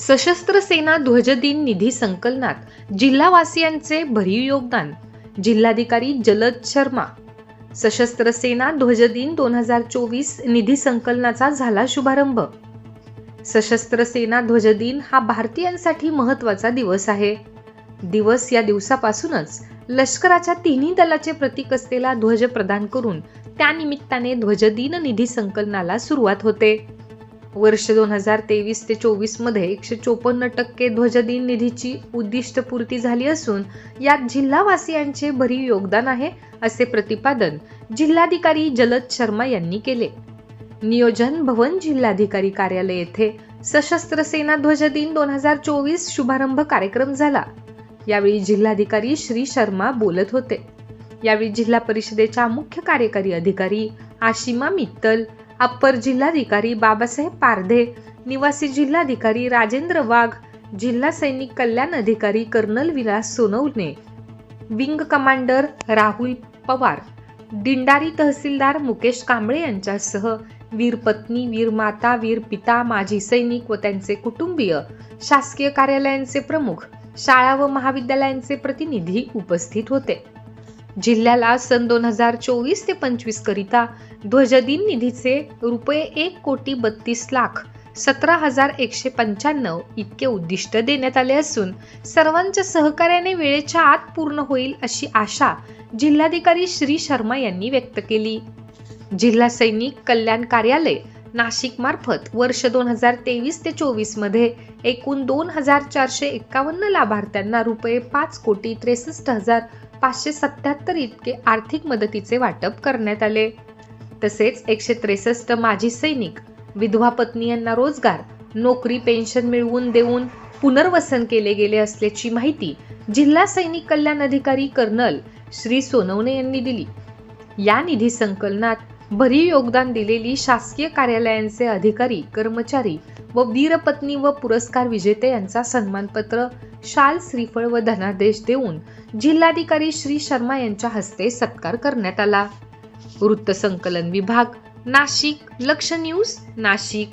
सशस्त्र सेना ध्वजदिन निधी संकलनात जिल्हावासियांचे भरीव योगदान. जिल्हाधिकारी जलद शर्मा सशस्त्र सेना ध्वजदिन दोन हजार चोवीस निधी संकलनाचा झाला शुभारंभ. सशस्त्र सेना ध्वजदिन हा भारतीयांसाठी महत्त्वाचा दिवस आहे. दिवस या दिवसापासूनच लष्कराच्या तिन्ही दलाचे प्रतीक असलेला ध्वज प्रदान करून त्यानिमित्ताने ध्वजदिन निधी संकलनाला सुरुवात होते. वर्ष दोन हजार तेवीस ते चोवीसमध्ये एकशे चोपन्न टक्के ध्वजदिन निधीची उद्दिष्टपूर्ती झाली असून यात जिल्हावासियांचे भरीव योगदान आहे असे प्रतिपादन जिल्हाधिकारी जलद शर्मा यांनी केले. नियोजन भवन जिल्हाधिकारी कार्यालय येथे सशस्त्र सेना ध्वजदिन दोन हजार चोवीस शुभारंभ कार्यक्रम झाला. यावेळी जिल्हाधिकारी श्री शर्मा बोलत होते. यावेळी जिल्हा परिषदेच्या मुख्य कार्यकारी अधिकारी आशिमा मित्तल अप्पर जिल्हाधिकारी बाबासाहेब पारधे निवासी जिल्हाधिकारी राजेंद्र वाघ जिल्हा सैनिक कल्याण अधिकारी colonel Vilas Sonawane wing commander Rahul Pawar Dindori तहसीलदार मुकेश कांबळे यांच्यासह वीर पत्नी वीर माता वीर पिता माजी सैनिक व त्यांचे कुटुंबीय शासकीय कार्यालयांचे प्रमुख शाळा व महाविद्यालयांचे प्रतिनिधी उपस्थित होते. जिल्ह्याला सन दोन हजार चोवीस ते पंचवीस करिता ध्वजदिन निधीचे रुपये एक कोटी बत्तीस लाख सतरा हजार एकशे पंच्याण्णव इतके उद्दिष्ट देण्यात आले असून सर्वांच्या सहकार्याने वेळेच्या आत पूर्ण होईल अशी आशा जिल्हाधिकारी श्री शर्मा यांनी व्यक्त केली. जिल्हा सैनिक कल्याण कार्यालय नाशिक मार्फत वर्ष दोन हजार तेवीस ते चोवीसमध्ये एकूण दोन हजार चारशे एक्कावन्न लाभार्थ्यांना रुपये पाच कोटी त्रेसष्ट हजार पाचशे सत्याहत्तर इतके आर्थिक मदतीचे वाटप करण्यात आले. तसेच एकशे त्रेसष्ट माजी सैनिक विधवा पत्नी यांना रोजगार नोकरी पेन्शन मिळवून देऊन पुनर्वसन केले गेले असल्याची माहिती जिल्हा सैनिक कल्याण अधिकारी कर्नल श्री सोनवणे यांनी दिली. या निधी संकलनात भरीव योगदान दिलेली शासकीय कार्यालयांचे अधिकारी कर्मचारी व वीरपत्नी व पुरस्कार विजेते यांचा सन्मानपत्र शाल श्रीफळ व धनादेश देऊन जिल्हाधिकारी श्री शर्मा यांच्या हस्ते सत्कार करण्यात आला. वृत्तसंकलन विभाग नाशिक लक्ष न्यूज नाशिक.